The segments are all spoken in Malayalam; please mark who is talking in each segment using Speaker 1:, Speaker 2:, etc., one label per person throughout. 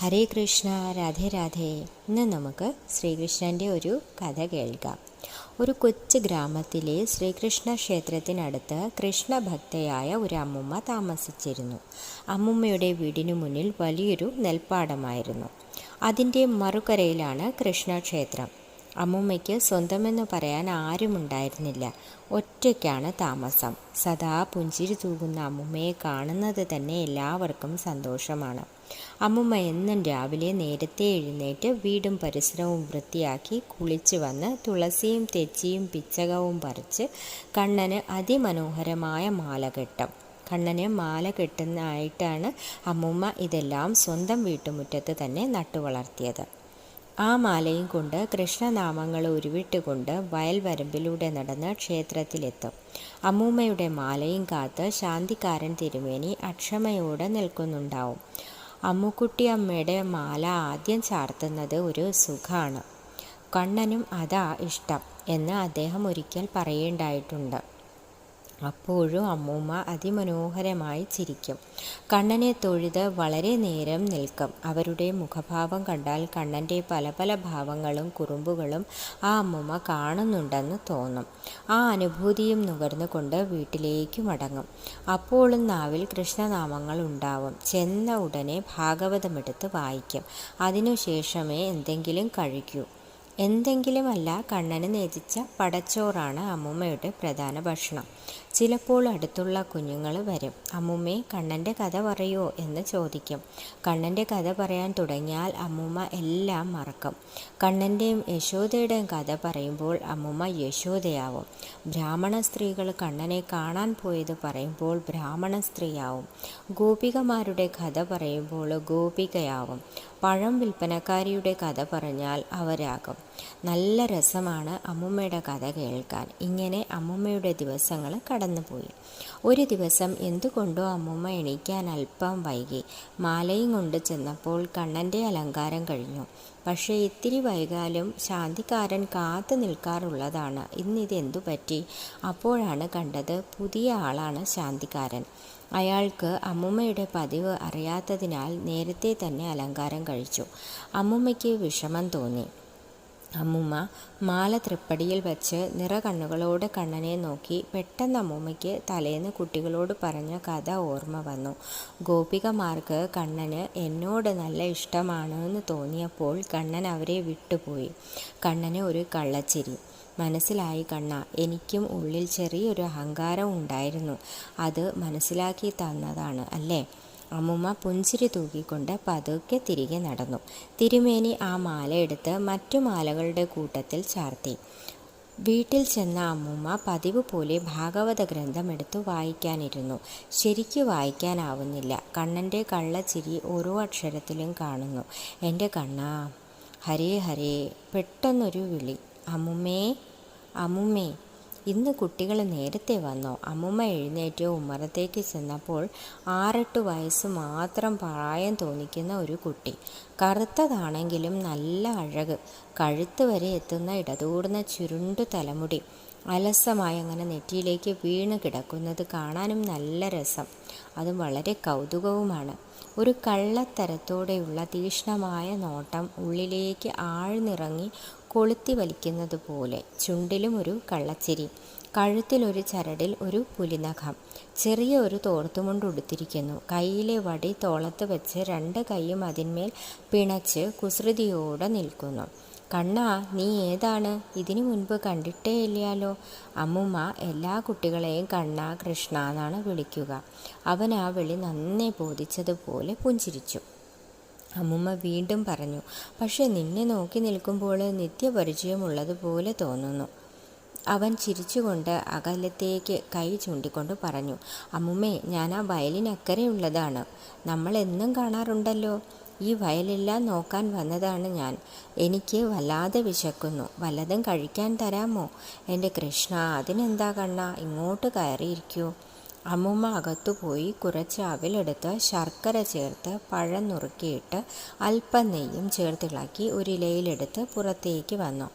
Speaker 1: ഹരേ കൃഷ്ണ രാധേ രാധേ ഇന്ന് നമുക്ക് ശ്രീകൃഷ്ണന്റെ ഒരു കഥ കേൾക്കാം. ഒരു കൊച്ചു ഗ്രാമത്തിലെ ശ്രീകൃഷ്ണ ക്ഷേത്രത്തിനടുത്ത് കൃഷ്ണഭക്തയായ ഒരു അമ്മുമ്മ താമസിച്ചിരുന്നു. അമ്മുമ്മയുടെ വീടിനു മുന്നിൽ വലിയൊരു നെൽപ്പാടമായിരുന്നു. അതിന്റെ മറുകരയിലാണ് കൃഷ്ണക്ഷേത്രം അമ്മുമ്മയ്ക്ക് സ്വന്തമെന്ന് പറയാൻ ആരുമുണ്ടായിരുന്നില്ല. ഒറ്റയ്ക്കാണ് താമസം. സദാ പുഞ്ചിരി തൂകുന്ന അമ്മുമ്മയെ കാണുന്നത് തന്നെ എല്ലാവർക്കും സന്തോഷമാണ്. അമ്മുമ്മ എന്നും രാവിലെ നേരത്തെ എഴുന്നേറ്റ് വീടും പരിസരവും വൃത്തിയാക്കി കുളിച്ച് വന്ന് തുളസിയും തെച്ചിയും പിച്ചകവും പറിച്ച് കണ്ണന് അതിമനോഹരമായ മാല കെട്ടും. കണ്ണന് മാല കെട്ടുന്നതായിട്ടാണ് അമ്മുമ്മ ഇതെല്ലാം സ്വന്തം വീട്ടുമുറ്റത്ത് തന്നെ നട്ടുവളർത്തിയത് ആ മാലയും കൊണ്ട് കൃഷ്ണനാമങ്ങൾ ഉരുവിട്ടുകൊണ്ട് വയൽവരമ്പിലൂടെ നടന്ന് ക്ഷേത്രത്തിലെത്തും. അമ്മൂമ്മയുടെ മാലയും കാത്ത് ശാന്തിക്കാരൻ തിരുമേനി അക്ഷമയോടെ നിൽക്കുന്നുണ്ടാവും. അമ്മുക്കുട്ടി അമ്മയുടെ മാല ആദ്യം ചാർത്തുന്നത് ഒരു സുഖമാണ് കണ്ണനും അതാ ഇഷ്ടം എന്ന് അദ്ദേഹം ഒരിക്കൽ പറയേണ്ടായിട്ടുണ്ട് അപ്പോഴും അമ്മൂമ്മ അതിമനോഹരമായി ചിരിക്കും. കണ്ണനെ തൊഴുത് വളരെ നേരം നിൽക്കും. അവരുടെ മുഖഭാവം കണ്ടാൽ കണ്ണന്റെ പല പല ഭാവങ്ങളും കുറുമ്പുകളും ആ അമ്മൂമ്മ കാണുന്നുണ്ടെന്ന് തോന്നും. ആ അനുഭൂതിയും നുകർന്നുകൊണ്ട് വീട്ടിലേക്ക് മടങ്ങും. അപ്പോഴും നാവിൽ കൃഷ്ണനാമങ്ങൾ ഉണ്ടാവും. ചെന്ന ഉടനെ ഭാഗവതമെടുത്ത് വായിക്കും. അതിനുശേഷമേ എന്തെങ്കിലും കഴിക്കൂ. എന്തെങ്കിലുമല്ല കണ്ണന് നേതിച്ച പടച്ചോറാണ് അമ്മൂമ്മയുടെ പ്രധാന ഭക്ഷണം. ചിലപ്പോൾ അടുത്തുള്ള കുഞ്ഞുങ്ങൾ വരും. അമ്മൂമ്മേ കണ്ണന്റെ കഥ പറയോ? എന്ന് ചോദിക്കും. കണ്ണന്റെ കഥ പറയാൻ തുടങ്ങിയാൽ അമ്മൂമ്മ എല്ലാം മറക്കും. കണ്ണന്റെയും യശോദയുടെയും കഥ പറയുമ്പോൾ അമ്മൂമ്മ യശോദയാവും. ബ്രാഹ്മണ സ്ത്രീകൾ കണ്ണനെ കാണാൻ പോയത് പറയുമ്പോൾ ബ്രാഹ്മണ സ്ത്രീയാവും. ഗോപികമാരുടെ കഥ പറയുമ്പോൾ ഗോപികയാവും. പഴം വിൽപ്പനക്കാരിയുടെ കഥ പറഞ്ഞാൽ അവരാകും. നല്ല രസമാണ് അമ്മുമ്മയുടെ കഥ കേൾക്കാൻ. ഇങ്ങനെ അമ്മുമ്മയുടെ ദിവസങ്ങൾ കടന്നുപോയി. ഒരു ദിവസം എന്തുകൊണ്ടോ അമ്മൂമ്മ എണീക്കാൻ അല്പം വൈകി. മാലയും കൊണ്ട് ചെന്നപ്പോൾ കണ്ണന്റെ അലങ്കാരം കഴിഞ്ഞു. പക്ഷേ ഇത്തിരി വൈകാലും ശാന്തിക്കാരൻ കാത്തു നിൽക്കാറുള്ളതാണ്. ഇന്നിതെന്തു പറ്റി? അപ്പോഴാണ് കണ്ടത് പുതിയ ആളാണ് ശാന്തിക്കാരൻ. അയാൾക്ക് അമ്മുമ്മയുടെ പതിവ് അറിയാത്തതിനാൽ നേരത്തെ തന്നെ അലങ്കാരം കഴിച്ചു. അമ്മുമ്മയ്ക്ക് വിഷമം തോന്നി. അമ്മുമ്മ മാല തൃപ്പടിയിൽ വെച്ച് നിറകണ്ണുകളോട് കണ്ണനെ നോക്കി പെട്ടെന്ന് അമ്മുമ്മയ്ക്ക് തലേന്ന് കുട്ടികളോട് പറഞ്ഞ കഥ ഓർമ്മ വന്നു. ഗോപികമാർക്ക് കണ്ണന് എന്നോട് നല്ല ഇഷ്ടമാണ് എന്ന് തോന്നിയപ്പോൾ കണ്ണൻ അവരെ വിട്ടുപോയി. കണ്ണന് ഒരു കള്ളച്ചിരി. മനസ്സിലായി കണ്ണ എനിക്കും ഉള്ളിൽ ചെറിയൊരു അഹങ്കാരം ഉണ്ടായിരുന്നു. അത് മനസ്സിലാക്കി തന്നതാണ് അല്ലേ? അമ്മുമ്മ പുഞ്ചിരി തൂക്കിക്കൊണ്ട് പതുക്കെ തിരികെ നടന്നു. തിരുമേനി ആ മാല എടുത്ത് മറ്റു മാലകളുടെ കൂട്ടത്തിൽ ചാർത്തി. വീട്ടിൽ ചെന്ന അമ്മുമ്മ പതിവ് പോലെ ഭാഗവത ഗ്രന്ഥം എടുത്തു വായിക്കാനിരുന്നു. ശരിക്കു വായിക്കാനാവുന്നില്ല. കണ്ണന്റെ കള്ളച്ചിരി ഓരോ അക്ഷരത്തിലും കാണുന്നു. എന്റെ കണ്ണാ ഹരേ ഹരേ പെട്ടെന്നൊരു വിളി. അമ്മുമ്മേ അമ്മുമ്മേ ഇന്ന് കുട്ടികൾ നേരത്തെ വന്നോ. അമ്മമ്മ എഴുന്നേറ്റ് ഉമ്മറത്തേക്ക് ചെന്നപ്പോൾ ആറെട്ട് വയസ്സ് മാത്രം പ്രായം തോന്നിക്കുന്ന ഒരു കുട്ടി. കറുത്തതാണെങ്കിലും നല്ല അഴക്. കഴുത്ത് വരെ എത്തുന്ന ഇടതൂർന്ന ചുരുണ്ടു തലമുടി. അലസമായി അങ്ങനെ നെറ്റിയിലേക്ക് വീണ് കിടക്കുന്നത് കാണാനും നല്ല രസം. അതും വളരെ കൗതുകവുമാണ്. ഒരു കള്ളത്തരത്തോടെയുള്ള തീക്ഷ്ണമായ നോട്ടം ഉള്ളിലേക്ക് ആഴ്ന്നിറങ്ങി കൊളുത്തി വലിക്കുന്നത് പോലെ ചുണ്ടിലും ഒരു കള്ളച്ചിരി കഴുത്തിലൊരു ചരടിൽ ഒരു പുലിനഖം ചെറിയ ഒരു തോർത്തുമുണ്ട് ഉടുത്തിരിക്കുന്നു. കയ്യിലെ വടി തോളത്ത് വെച്ച് രണ്ട് കൈയും അതിന്മേൽ പിണച്ച് കുസൃതിയോടെ നിൽക്കുന്നു. കണ്ണാ നീ ഏതാണ്? ഇതിനു മുൻപ് കണ്ടിട്ടേ ഇല്ലയാലോ? അമ്മുമ്മ എല്ലാ കുട്ടികളെയും കണ്ണ കൃഷ്ണ എന്നാണ് വിളിക്കുക. അവൻ ആ വിളി നന്നേ ബോധിച്ചതുപോലെ പുഞ്ചിരിച്ചു. അമ്മുമ്മ വീണ്ടും പറഞ്ഞു പക്ഷെ നിന്നെ നോക്കി നിൽക്കുമ്പോൾ നിത്യപരിചയമുള്ളതുപോലെ തോന്നുന്നു. അവൻ ചിരിച്ചുകൊണ്ട് അകലത്തേക്ക് കൈ ചൂണ്ടിക്കൊണ്ട് പറഞ്ഞു അമ്മുമ്മേ ഞാൻ ആ വയലിനക്കരെയുള്ളതാണ് നമ്മൾ എന്നും കാണാറുണ്ടല്ലോ. ഈ വയലെല്ലാം നോക്കാൻ വന്നതാണ് ഞാൻ. എനിക്ക് വല്ലാതെ വിശക്കുന്നു. വല്ലതും കഴിക്കാൻ തരാമോ? എന്റെ കൃഷ്ണ അതിനെന്താ കണ്ണ? ഇങ്ങോട്ട് കയറിയിരിക്കൂ. അമ്മുമ്മ അകത്തുപോയി കുറച്ച് അവിലെടുത്ത് ശർക്കര ചേർത്ത് പഴം നുറുക്കിയിട്ട് അല്പം നെയ്യും ചേർത്തിളക്കി ഒരു ഇലയിലെടുത്ത് പുറത്തേക്ക് വന്നു.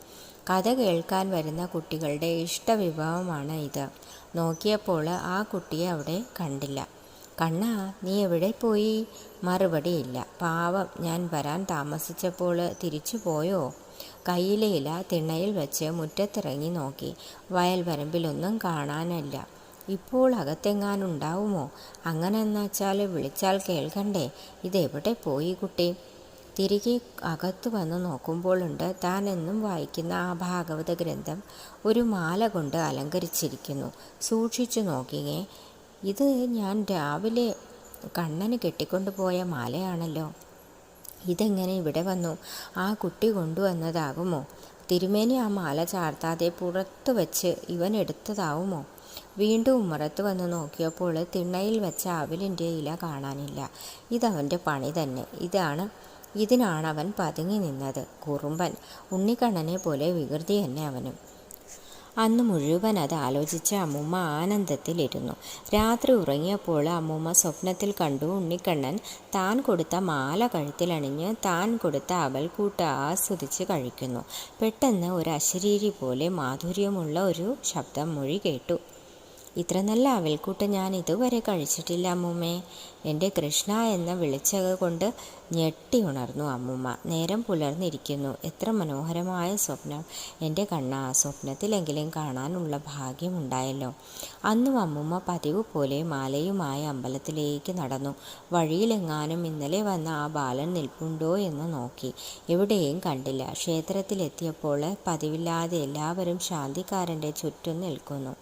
Speaker 1: കഥ കേൾക്കാൻ വരുന്ന കുട്ടികളുടെ ഇഷ്ടവിഭവമാണ് ഇത്. നോക്കിയപ്പോൾ ആ കുട്ടിയെ അവിടെ കണ്ടില്ല. കണ്ണാ നീ എവിടെ പോയി? മറുപടിയില്ല പാവം ഞാൻ വരാൻ താമസിച്ചപ്പോൾ തിരിച്ചു പോയോ? കയ്യിലെ ഇല തിണ്ണയിൽ വെച്ച് മുറ്റത്തിറങ്ങി നോക്കി. വയൽ വരമ്പിലൊന്നും കാണാനല്ല. ഇപ്പോൾ അകത്തെങ്ങാനുണ്ടാവുമോ? അങ്ങനെ എന്നുവച്ചാൽ വിളിച്ചാൽ കേൾക്കണ്ടേ? ഇതെവിടെ പോയി കുട്ടി? തിരികെ അകത്തു വന്ന് നോക്കുമ്പോഴുണ്ട് താൻ എന്നും വായിക്കുന്ന ആ ഭാഗവത ഗ്രന്ഥം ഒരു മാല കൊണ്ട് അലങ്കരിച്ചിരിക്കുന്നു. സൂക്ഷിച്ചു നോക്കിയേ. ഇത് ഞാൻ രാവിലെ കണ്ണന് കെട്ടിക്കൊണ്ടുപോയ മാലയാണല്ലോ. ഇതെങ്ങനെ ഇവിടെ വന്നു? ആ കുട്ടി കൊണ്ടുവന്നതാകുമോ? തിരുമേനി ആ മാല ചാർത്താതെ പുറത്തു വച്ച് ഇവൻ എടുത്തതാവുമോ വീണ്ടും ഉമ്മറത്ത് വന്ന് നോക്കിയപ്പോൾ തിണ്ണയിൽ വെച്ച അവലിന്റെ ഇല കാണാനില്ല. ഇതവന്റെ പണി തന്നെ. ഇതാണ് ഇതിനാണ് അവൻ പതുങ്ങി നിന്നത്. കുറുമ്പൻ ഉണ്ണിക്കണ്ണനെ പോലെ വികൃതി തന്നെ അവനും. അന്ന് മുഴുവൻ അത് ആലോചിച്ച് അമ്മൂമ്മ ആനന്ദത്തിലിരുന്നു. രാത്രി ഉറങ്ങിയപ്പോൾ അമ്മൂമ്മ സ്വപ്നത്തിൽ കണ്ടു ഉണ്ണിക്കണ്ണൻ താൻ കൊടുത്ത മാല കഴുത്തിലണിഞ്ഞ് താൻ കൊടുത്ത അവൽക്കൂട്ട് ആസ്വദിച്ച് കഴിക്കുന്നു. പെട്ടെന്ന് ഒരു അശരീരി പോലെ മാധുര്യമുള്ള ഒരു ശബ്ദം മൊഴി കേട്ടു. ഇത്ര നല്ല അവൽക്കൂട്ട് ഞാൻ ഇതുവരെ കഴിച്ചിട്ടില്ല അമ്മൂമ്മേ. എന്റെ കൃഷ്ണ എന്ന വിളിച്ചത് കൊണ്ട് ഞെട്ടി ഉണർന്നു അമ്മുമ്മ. നേരം പുലർന്നിരിക്കുന്നു. എത്ര മനോഹരമായ സ്വപ്നം. എന്റെ കണ്ണ ആ സ്വപ്നത്തിലെങ്കിലും കാണാനുള്ള ഭാഗ്യമുണ്ടായല്ലോ. അന്നും അമ്മുമ്മ പതിവ് പോലെ മാലയുമായി അമ്പലത്തിലേക്ക് നടന്നു. വഴിയിലെങ്ങാനും ഇന്നലെ വന്ന ആ ബാലൻ നിൽപ്പുണ്ടോ എന്ന് നോക്കി. എവിടെയും കണ്ടില്ല. ക്ഷേത്രത്തിലെത്തിയപ്പോൾ പതിവില്ലാതെ എല്ലാവരും ശാന്തിക്കാരന്റെ ചുറ്റും നിൽക്കുന്നു.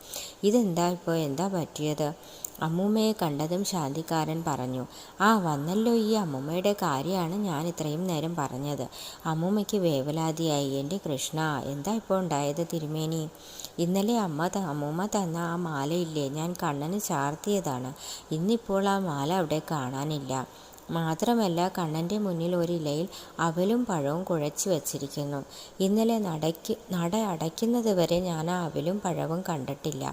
Speaker 1: ഇതെന്താ ഇപ്പോൾ എന്താ പറ്റിയത്? അമ്മൂമ്മയെ കണ്ടതും ശാന്തിക്കാരൻ പറഞ്ഞു ആ വന്നല്ലോ ഈ അമ്മൂമ്മയുടെ കാര്യമാണ് ഞാൻ ഇത്രയും നേരം പറഞ്ഞത്. അമ്മൂമ്മയ്ക്ക് വേവലാതിയായി. എന്റെ കൃഷ്ണ എന്താ ഇപ്പോൾ ഉണ്ടായത് തിരുമേനി? ഇന്നലെ അമ്മ അമ്മൂമ്മ തന്ന ആ മാലയില്ലേ ഞാൻ കണ്ണന് ചാർത്തിയതാണ്. ഇന്നിപ്പോൾ ആ മാല അവിടെ കാണാനില്ല. മാത്രമല്ല കണ്ണന്റെ മുന്നിൽ ഒരു ഇലയിൽ അവലും പഴവും കുഴച്ചു വച്ചിരിക്കുന്നു. ഇന്നലെ നടക്കി നട അടയ്ക്കുന്നത് വരെ ഞാൻ ആ അവലും പഴവും കണ്ടിട്ടില്ല.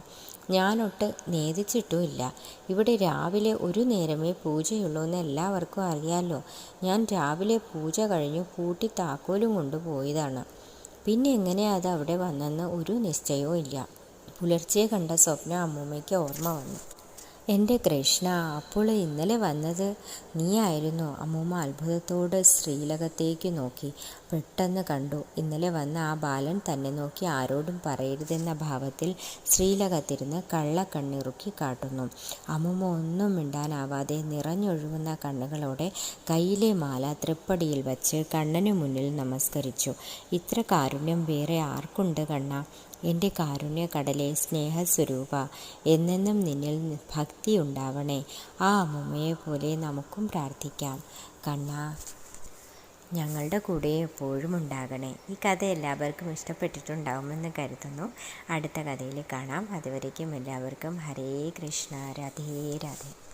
Speaker 1: ഞാനൊട്ട് നേദിച്ചിട്ടുമില്ല. ഇവിടെ രാവിലെ ഒരു നേരമേ പൂജയുള്ളൂ എന്ന് എല്ലാവർക്കും അറിയാമല്ലോ ഞാൻ രാവിലെ പൂജ കഴിഞ്ഞു കൂട്ടി താക്കോലും കൊണ്ടുപോയതാണ്. പിന്നെ എങ്ങനെയാ അത് അവിടെ വന്നെന്ന് ഒരു നിശ്ചയവും ഇല്ല പുലർച്ചെ കണ്ട സ്വപ്നം അമ്മൂമ്മയ്ക്ക് ഓർമ്മ വന്നു. എന്റെ കൃഷ്ണ അപ്പോൾ ഇന്നലെ വന്നത് നീയായിരുന്നു. അമ്മൂമ്മ അത്ഭുതത്തോട് ശ്രീലകത്തേക്ക് നോക്കി. പെട്ടെന്ന് കണ്ടു. ഇന്നലെ വന്ന ആ ബാലൻ തന്നെ നോക്കി ആരോടും പറയരുതെന്ന ഭാവത്തിൽ ശ്രീലകത്തിരുന്ന് കള്ളക്കണ്ണിറുക്കി കാട്ടുന്നു. അമ്മൂമ്മ ഒന്നും മിണ്ടാനാവാതെ നിറഞ്ഞൊഴുകുന്ന കണ്ണുകളോടെ കയ്യിലെ മാല തൃപ്പടിയിൽ വച്ച് കണ്ണനു മുന്നിൽ നമസ്കരിച്ചു. ഇത്ര കാരുണ്യം വേറെ ആർക്കുണ്ട് കണ്ണ? എന്റെ കാരുണ്യകടലെ സ്നേഹസ്വരൂപ എന്നെന്നും നിന്നിൽ ഭക്തി ഉണ്ടാവണേ ആ അമ്മുമ്മയെ പോലെ നമുക്കും പ്രാർത്ഥിക്കാം. കണ്ണ ഞങ്ങളുടെ കൂടെ എപ്പോഴും ഉണ്ടാകണേ. ഈ കഥ എല്ലാവർക്കും ഇഷ്ടപ്പെട്ടിട്ടുണ്ടാവുമെന്ന് കരുതുന്നു. അടുത്ത കഥയിൽ കാണാം. അതുവരേക്കും എല്ലാവർക്കും ഹരേ കൃഷ്ണ രാധേ രാധേ.